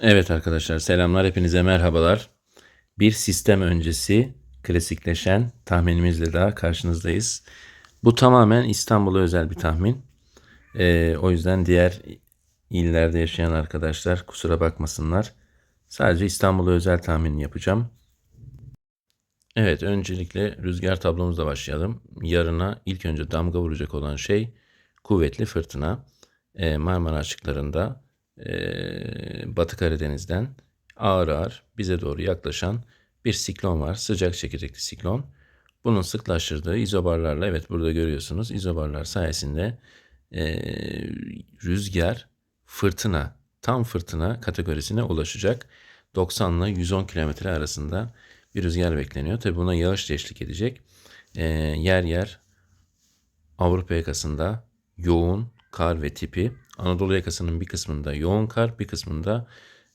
Evet arkadaşlar selamlar hepinize merhabalar. Bir sistem öncesi klasikleşen tahminimizle daha karşınızdayız. Bu tamamen İstanbul'a özel bir tahmin. Ee, o yüzden diğer illerde yaşayan arkadaşlar kusura bakmasınlar. Sadece İstanbul'a özel tahmin yapacağım. Evet öncelikle rüzgar tablomuzla başlayalım. Yarına ilk önce damga vuracak olan şey kuvvetli fırtına. Ee, Marmara açıklarında e, Batı Karadeniz'den ağır ağır bize doğru yaklaşan bir siklon var. Sıcak çekirdekli siklon. Bunun sıklaştırdığı izobarlarla evet burada görüyorsunuz izobarlar sayesinde e, rüzgar fırtına tam fırtına kategorisine ulaşacak. 90 ile 110 kilometre arasında bir rüzgar bekleniyor. Tabi buna yağış da eşlik edecek. E, yer yer Avrupa yakasında yoğun kar ve tipi Anadolu yakasının bir kısmında yoğun kar, bir kısmında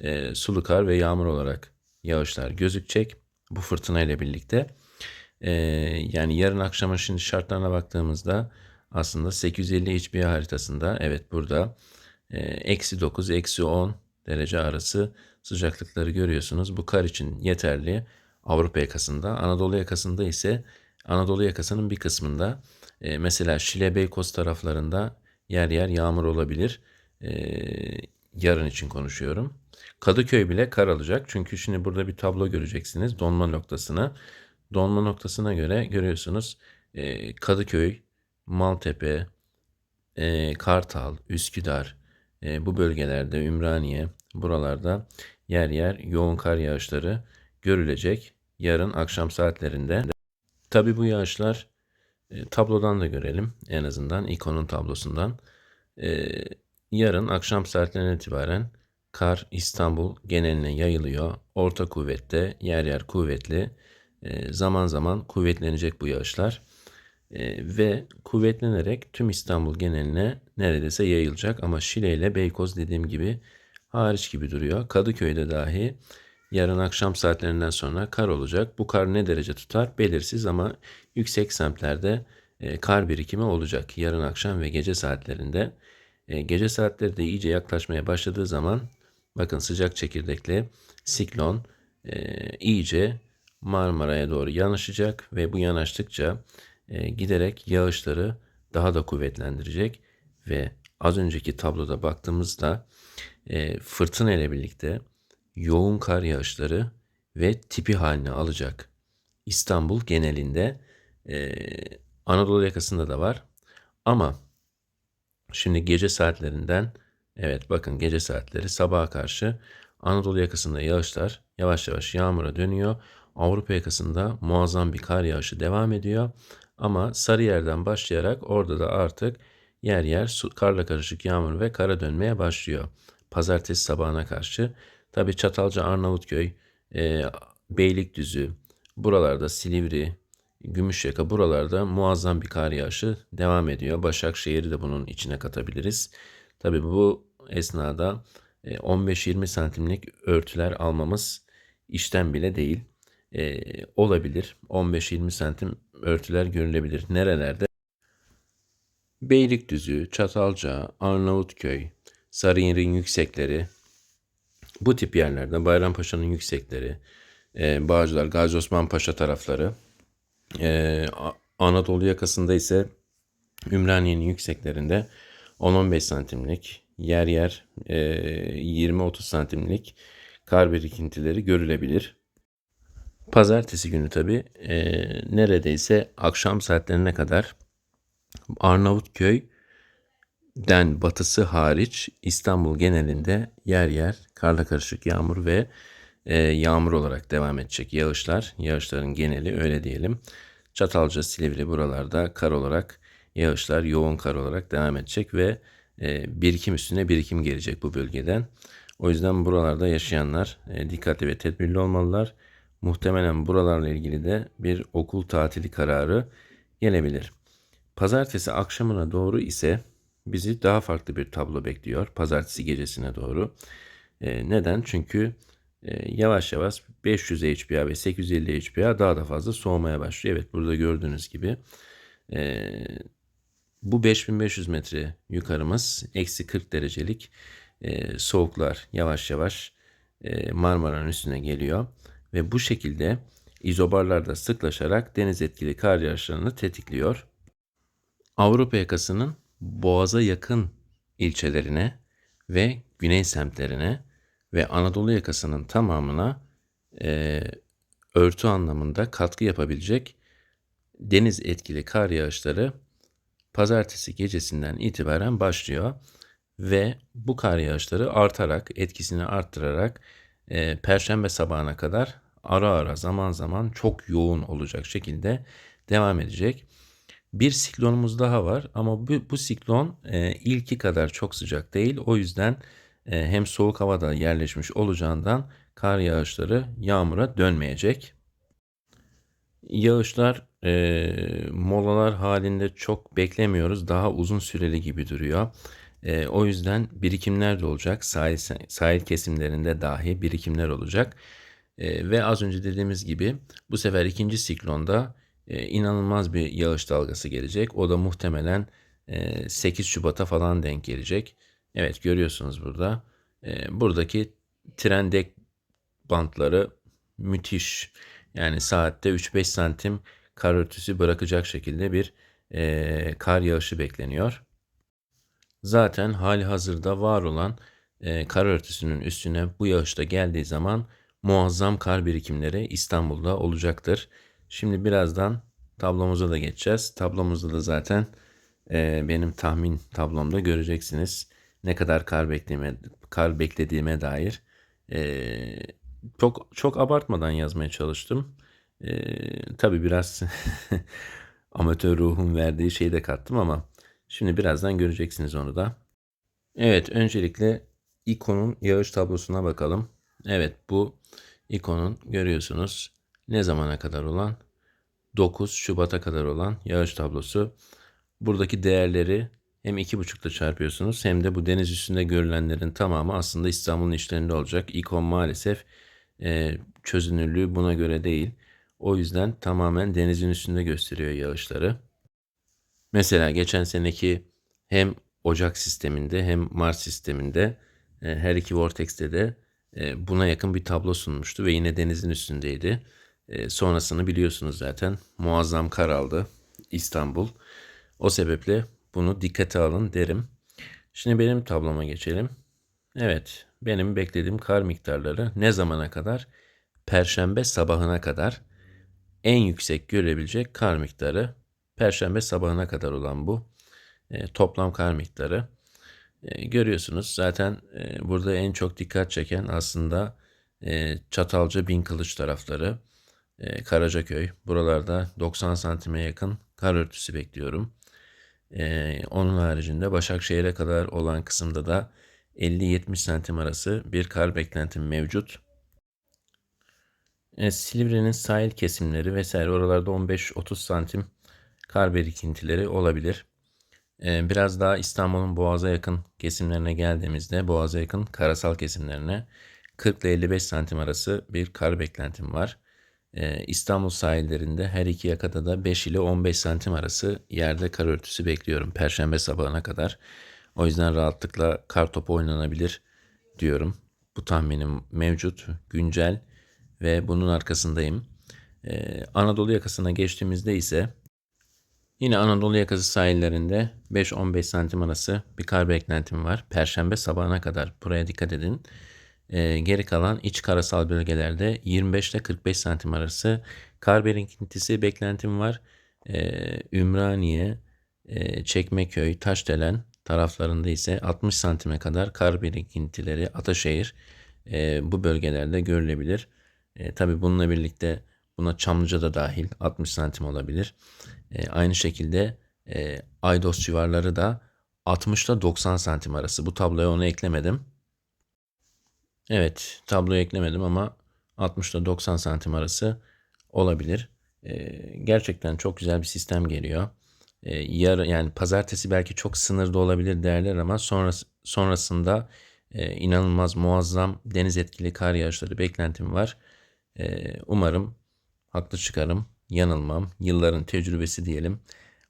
e, sulu kar ve yağmur olarak yağışlar gözükecek bu fırtına ile birlikte. E, yani yarın akşamın şimdi şartlarına baktığımızda aslında 850 HB haritasında evet burada e, eksi 9, eksi 10 derece arası sıcaklıkları görüyorsunuz. Bu kar için yeterli Avrupa yakasında. Anadolu yakasında ise Anadolu yakasının bir kısmında e, mesela Şile Beykoz taraflarında yer yer yağmur olabilir. Ee, yarın için konuşuyorum. Kadıköy bile kar alacak. Çünkü şimdi burada bir tablo göreceksiniz donma noktasına. Donma noktasına göre görüyorsunuz e, Kadıköy, Maltepe, e, Kartal, Üsküdar e, bu bölgelerde Ümraniye buralarda yer yer yoğun kar yağışları görülecek yarın akşam saatlerinde. Tabi bu yağışlar e, tablodan da görelim en azından ikonun tablosundan. E, yarın akşam saatlerinden itibaren kar İstanbul geneline yayılıyor. Orta kuvvette, yer yer kuvvetli. E, zaman zaman kuvvetlenecek bu yağışlar. E, ve kuvvetlenerek tüm İstanbul geneline neredeyse yayılacak. Ama Şile ile Beykoz dediğim gibi hariç gibi duruyor. Kadıköy'de dahi Yarın akşam saatlerinden sonra kar olacak. Bu kar ne derece tutar belirsiz ama yüksek semtlerde e, kar birikimi olacak yarın akşam ve gece saatlerinde. E, gece saatleri de iyice yaklaşmaya başladığı zaman bakın sıcak çekirdekli siklon e, iyice Marmara'ya doğru yanaşacak ve bu yanaştıkça giderek yağışları daha da kuvvetlendirecek ve az önceki tabloda baktığımızda fırtına ile birlikte yoğun kar yağışları ve tipi haline alacak. İstanbul genelinde e, Anadolu yakasında da var. Ama şimdi gece saatlerinden evet bakın gece saatleri sabaha karşı Anadolu yakasında yağışlar yavaş yavaş yağmura dönüyor. Avrupa yakasında muazzam bir kar yağışı devam ediyor. Ama Sarıyer'den başlayarak orada da artık yer yer su, karla karışık yağmur ve kara dönmeye başlıyor. Pazartesi sabahına karşı Tabi Çatalca, Arnavutköy, e, Beylikdüzü, buralarda Silivri, Gümüşyaka buralarda muazzam bir kar yağışı devam ediyor. Başakşehir'i de bunun içine katabiliriz. Tabi bu esnada 15-20 e, santimlik örtüler almamız işten bile değil. E, olabilir. 15-20 santim örtüler görülebilir. Nerelerde? Beylikdüzü, Çatalca, Arnavutköy, Sarıyer'in yüksekleri, bu tip yerlerde Bayrampaşa'nın yüksekleri, e, Bağcılar, Gazi Osman Paşa tarafları, e, Anadolu yakasında ise Ümraniye'nin yükseklerinde 10-15 santimlik, yer yer e, 20-30 santimlik kar birikintileri görülebilir. Pazartesi günü tabi e, neredeyse akşam saatlerine kadar Arnavutköy den batısı hariç İstanbul genelinde yer yer karla karışık yağmur ve e, yağmur olarak devam edecek yağışlar. Yağışların geneli öyle diyelim. Çatalca, Silivri buralarda kar olarak yağışlar yoğun kar olarak devam edecek ve e, birikim üstüne birikim gelecek bu bölgeden. O yüzden buralarda yaşayanlar e, dikkatli ve tedbirli olmalılar. Muhtemelen buralarla ilgili de bir okul tatili kararı gelebilir. Pazartesi akşamına doğru ise bizi daha farklı bir tablo bekliyor pazartesi gecesine doğru. E, neden? Çünkü e, yavaş yavaş 500 HPA ve 850 HPA daha da fazla soğumaya başlıyor. Evet burada gördüğünüz gibi e, bu 5500 metre yukarımız eksi 40 derecelik e, soğuklar yavaş yavaş e, Marmara'nın üstüne geliyor ve bu şekilde izobarlarda sıklaşarak deniz etkili kar yağışlarını tetikliyor. Avrupa yakasının boğaza yakın ilçelerine ve güney semtlerine ve Anadolu yakasının tamamına e, örtü anlamında katkı yapabilecek deniz etkili kar yağışları pazartesi gecesinden itibaren başlıyor ve bu kar yağışları artarak etkisini arttırarak e, perşembe sabahına kadar ara ara zaman zaman çok yoğun olacak şekilde devam edecek. Bir siklonumuz daha var ama bu, bu siklon e, ilki kadar çok sıcak değil. O yüzden hem soğuk havada yerleşmiş olacağından kar yağışları yağmura dönmeyecek. Yağışlar e, molalar halinde çok beklemiyoruz. Daha uzun süreli gibi duruyor. E, o yüzden birikimler de olacak. Sahil, sahil kesimlerinde dahi birikimler olacak. E, ve az önce dediğimiz gibi bu sefer ikinci siklonda e, inanılmaz bir yağış dalgası gelecek. O da muhtemelen e, 8 Şubat'a falan denk gelecek. Evet görüyorsunuz burada. E, buradaki trendek bantları müthiş. Yani saatte 3-5 santim kar örtüsü bırakacak şekilde bir e, kar yağışı bekleniyor. Zaten hali hazırda var olan e, kar örtüsünün üstüne bu yağış da geldiği zaman muazzam kar birikimleri İstanbul'da olacaktır. Şimdi birazdan tablomuza da geçeceğiz. Tablomuzda da zaten e, benim tahmin tablomda göreceksiniz ne kadar kar beklediğime, kar beklediğime dair. E, çok çok abartmadan yazmaya çalıştım. E, tabii biraz amatör ruhun verdiği şeyi de kattım ama şimdi birazdan göreceksiniz onu da. Evet öncelikle ikonun yağış tablosuna bakalım. Evet bu ikonun görüyorsunuz ne zamana kadar olan 9 Şubat'a kadar olan yağış tablosu. Buradaki değerleri hem 2,5'la çarpıyorsunuz hem de bu deniz üstünde görülenlerin tamamı aslında İstanbul'un işlerinde olacak. İkon maalesef e, çözünürlüğü buna göre değil. O yüzden tamamen denizin üstünde gösteriyor yağışları. Mesela geçen seneki hem Ocak sisteminde hem Mars sisteminde e, her iki vortexte de e, buna yakın bir tablo sunmuştu ve yine denizin üstündeydi. E, sonrasını biliyorsunuz zaten muazzam kar aldı İstanbul. O sebeple bunu dikkate alın derim. Şimdi benim tabloma geçelim. Evet benim beklediğim kar miktarları ne zamana kadar? Perşembe sabahına kadar en yüksek görebilecek kar miktarı Perşembe sabahına kadar olan bu e, toplam kar miktarı. E, görüyorsunuz zaten e, burada en çok dikkat çeken aslında e, Çatalca Bin Kılıç tarafları. E, Karacaköy. Buralarda 90 santime yakın kar örtüsü bekliyorum. E, onun haricinde Başakşehir'e kadar olan kısımda da 50-70 santim arası bir kar beklentim mevcut. E, Silivri'nin sahil kesimleri vesaire oralarda 15-30 santim kar birikintileri olabilir. E, biraz daha İstanbul'un Boğaz'a yakın kesimlerine geldiğimizde Boğaz'a yakın karasal kesimlerine 40 ile 55 santim arası bir kar beklentim var. Ee, İstanbul sahillerinde her iki yakada da 5 ile 15 santim arası yerde kar örtüsü bekliyorum Perşembe sabahına kadar. O yüzden rahatlıkla kar topu oynanabilir diyorum. Bu tahminim mevcut, güncel ve bunun arkasındayım. Ee, Anadolu yakasına geçtiğimizde ise yine Anadolu yakası sahillerinde 5-15 santim arası bir kar beklentim var. Perşembe sabahına kadar buraya dikkat edin. E, geri kalan iç karasal bölgelerde 25 ile 45 santim arası kar birikintisi beklentim var. E, Ümraniye, e, Çekmeköy, Taşdelen taraflarında ise 60 santime kadar kar birikintileri Ataşehir e, bu bölgelerde görülebilir. E, Tabi bununla birlikte buna Çamlıca da dahil 60 santim olabilir. E, aynı şekilde e, Aydos civarları da 60 ile 90 santim arası. Bu tabloya onu eklemedim. Evet tabloya eklemedim ama 60 ile 90 santim arası olabilir. Ee, gerçekten çok güzel bir sistem geliyor. Ee, yarı yani pazartesi belki çok sınırda olabilir değerler ama sonrası, sonrasında e, inanılmaz muazzam deniz etkili kar yağışları beklentim var. Ee, umarım haklı çıkarım, yanılmam, yılların tecrübesi diyelim.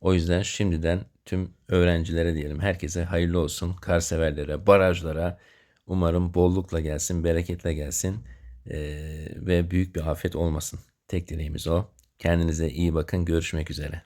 O yüzden şimdiden tüm öğrencilere diyelim herkese hayırlı olsun. Kar severlere, barajlara, Umarım bollukla gelsin, bereketle gelsin ee, ve büyük bir afet olmasın. Tek dileğimiz o. Kendinize iyi bakın. Görüşmek üzere.